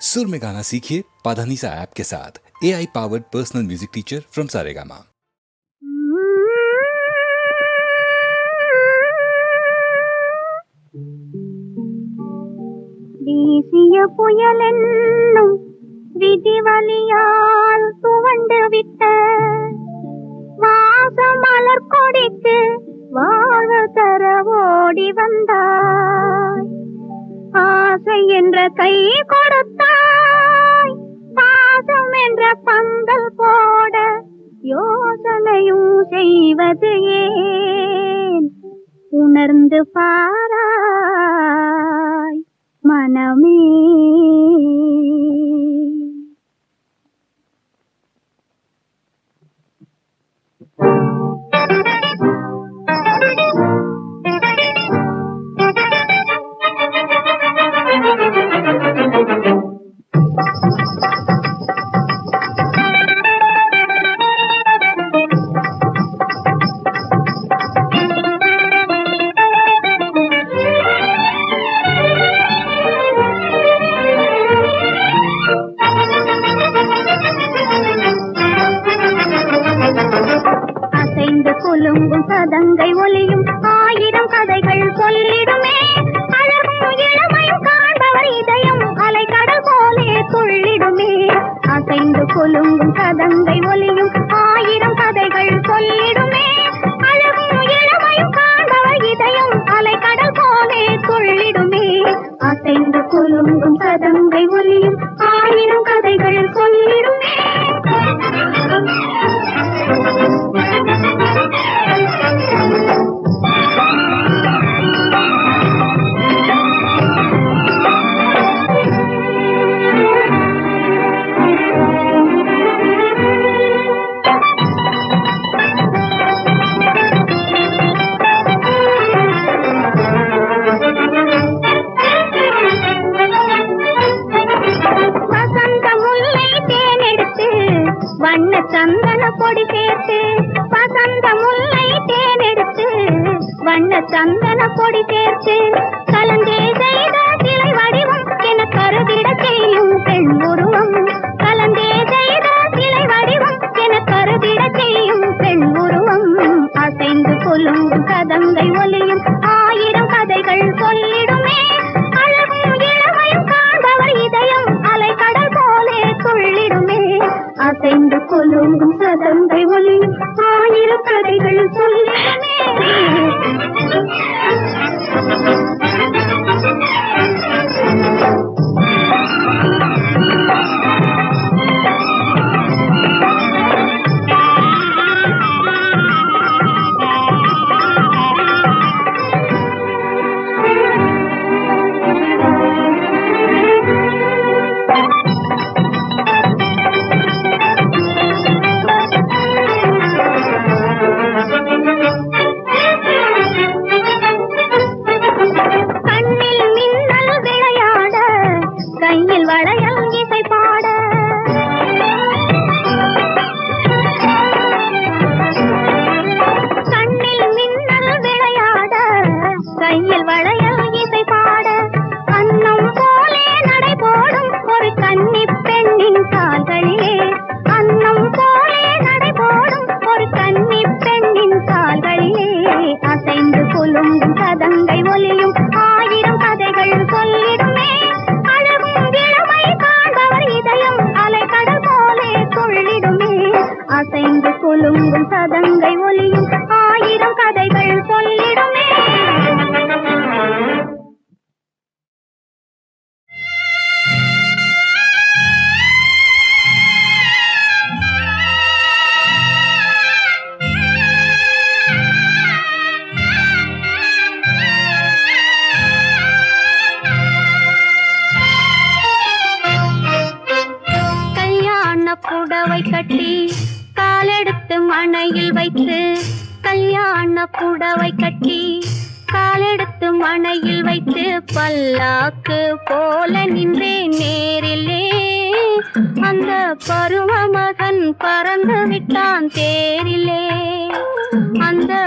सुर में गाना सीखिए पाधानीसा ऐप के साथ A I powered personal music teacher from Saregama வீசிய புயலென்னும் விதிவலியால் துவண்டு விட்ட வாசம் மலர் கொடிக்கு வாழ தர ஓடி வந்தாய் ஆசை என்ற கை கொடுத்தாய் பாசம் என்ற பந்தல் போட யோசனையும் செய்வது ஏன்? உணர்ந்து பாரா கங்கை ஒலியும் ஆயிரம் கதைகள் சொல்லிடுமே. அழகும் இளமையும் காண்பவர் இதயம் அலைக்கடல் போலே துள்ளிடுமே அசைந்து கொலுங்கும் கதங்கை ஒலியும் ஆயிரம் கதைகள் சொல்லிடுமே. அழகும் இளமையும் காண்பவர் இதயம் அலைக்கடல் போலே துள்ளிடுமே அசைந்து கொலுங்கும் கதங்கை ஒலியும் ஆயிரம் கதைகள் சொல்லிடுமே.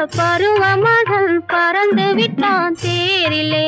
அந்த பருவ மகன் பறந்து விட்டான் தேரிலே.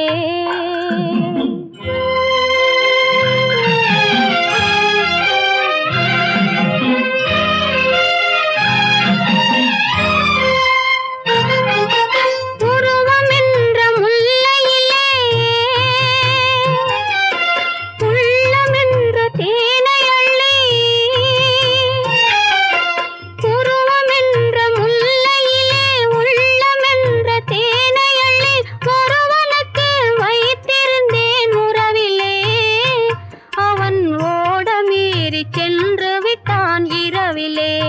பார்த்தான் இரவிலே.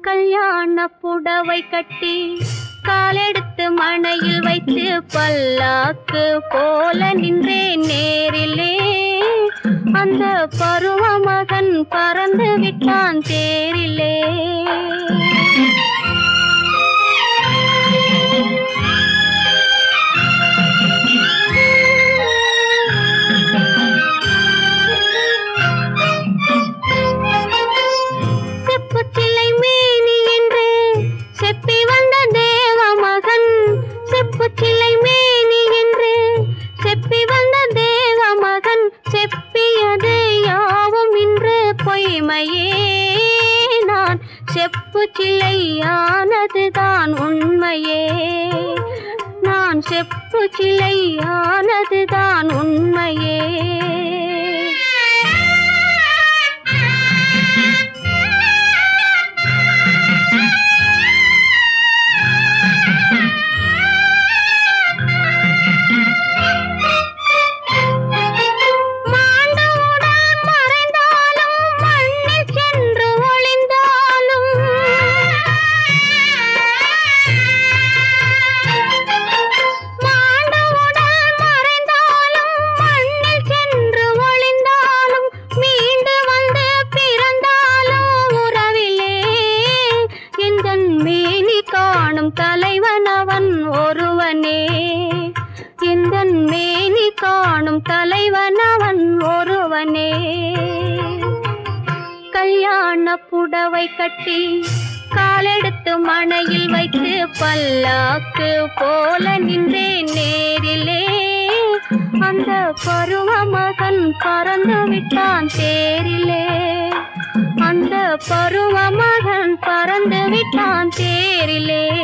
கல்யாண புடவை கட்டி காலெடுத்து மனையில் வைத்து பல்லாக்கு போல நின்றேன் நேரிலே. அந்த பருவ மகன் பறந்து விட்டான் தேரிலே. சிலையானது தான் உண்மையே. நான் செப்பு சிலையானது தான் உண்மையே. പേരിലേ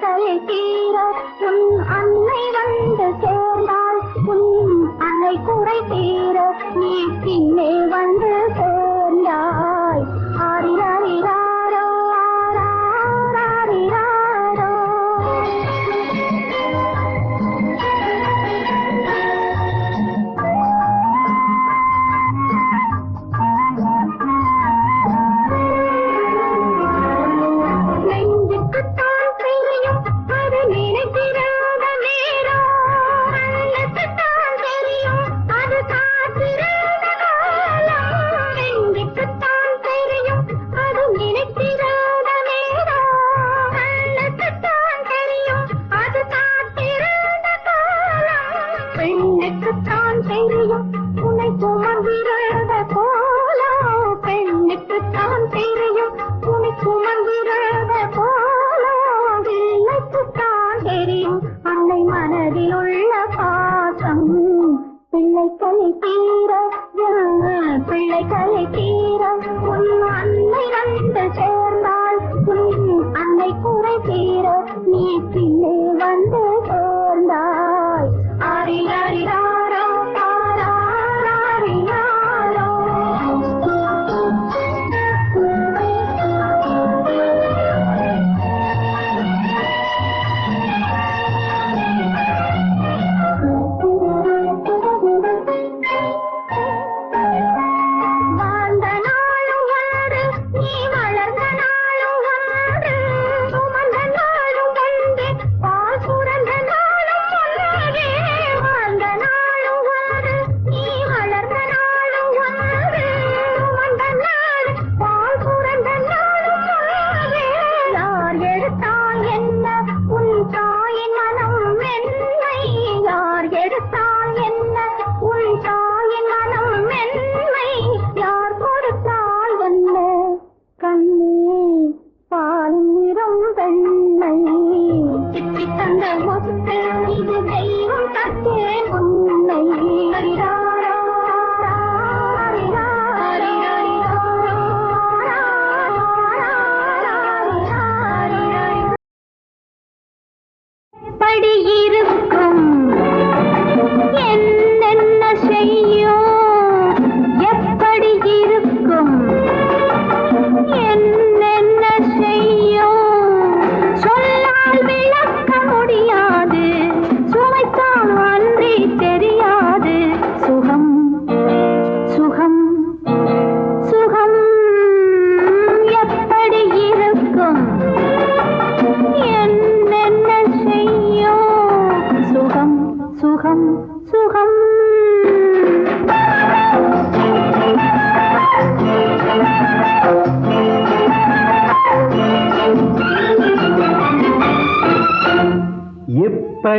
கலை தீர உன் அன்னை வந்து சேர்ந்தால் உன் அலை குறை தீர நீ பின்னே வந்து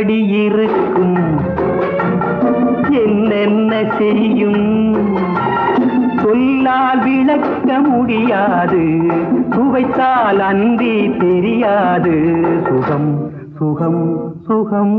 எப்படி இருக்கும். என்னென்ன செய்யும்? சொல்லால் விளக்க முடியாது. சுவைத்தால் அந்தி தெரியாது. சுகம் சுகம் சுகம்.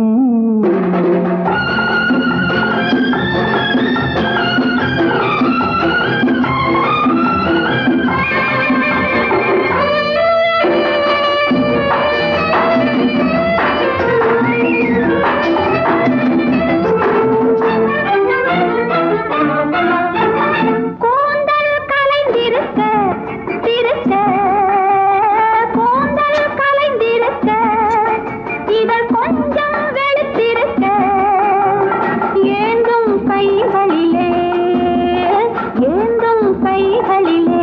கைகளிலே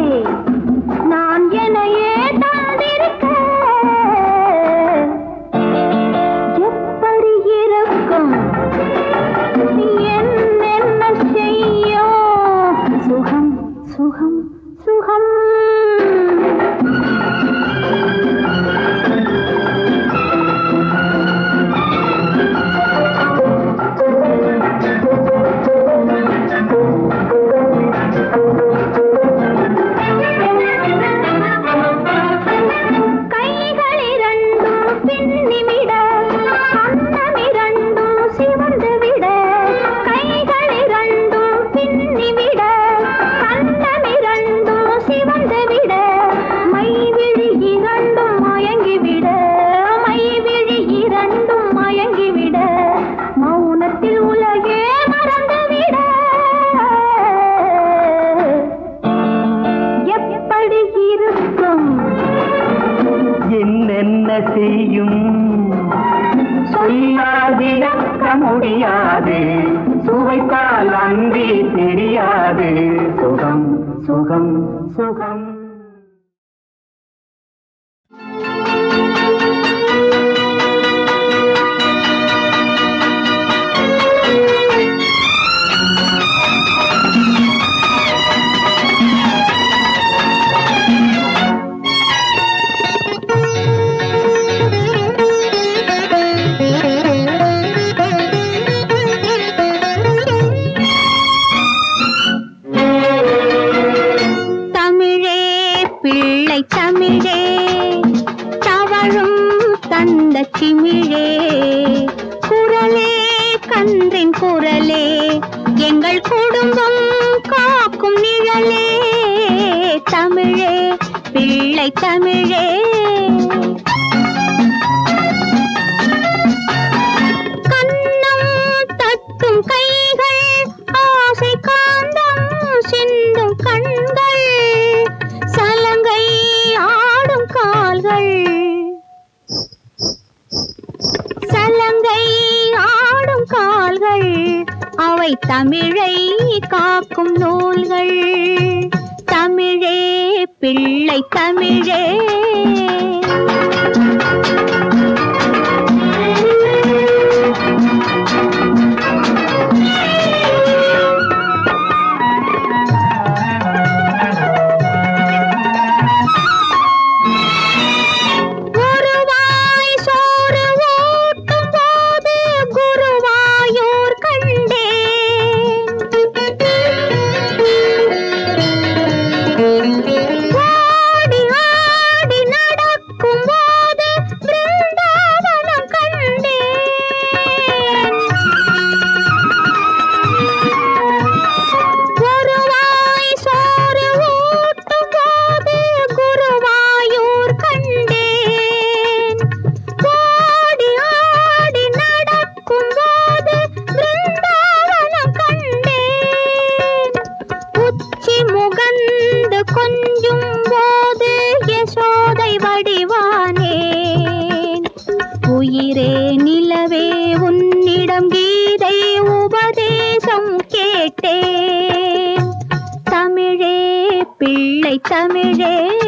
தமிழே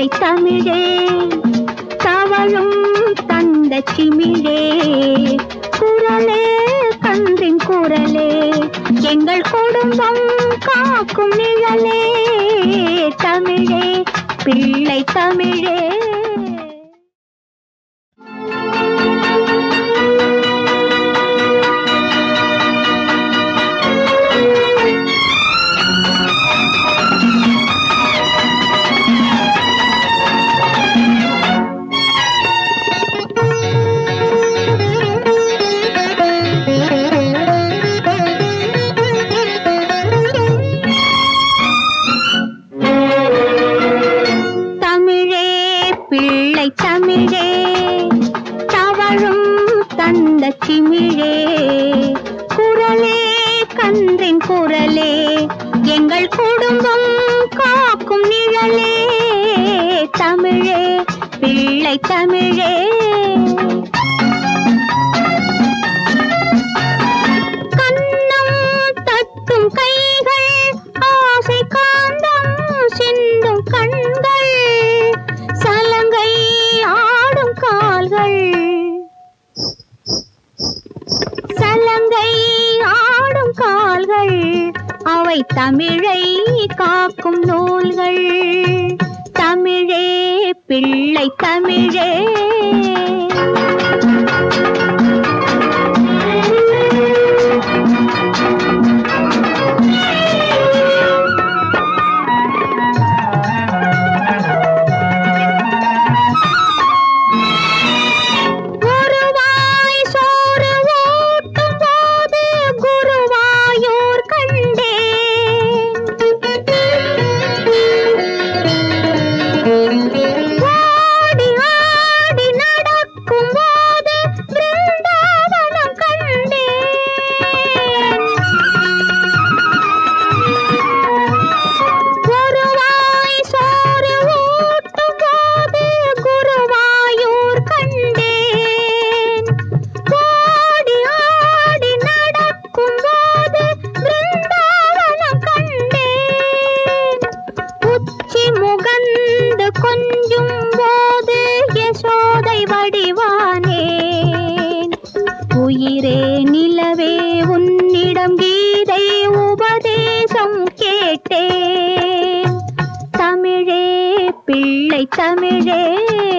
தாரை தமிழே தவழும் தந்த சிமிழே குரலே கன்றின் குரலே எங்கள் குடும்பம் காக்கும் நிழலே. தமிழே பிள்ளை தமிழே அவை தமிழை காக்கும் நூல்கள். தமிழே பிள்ளை தமிழே. தமிழே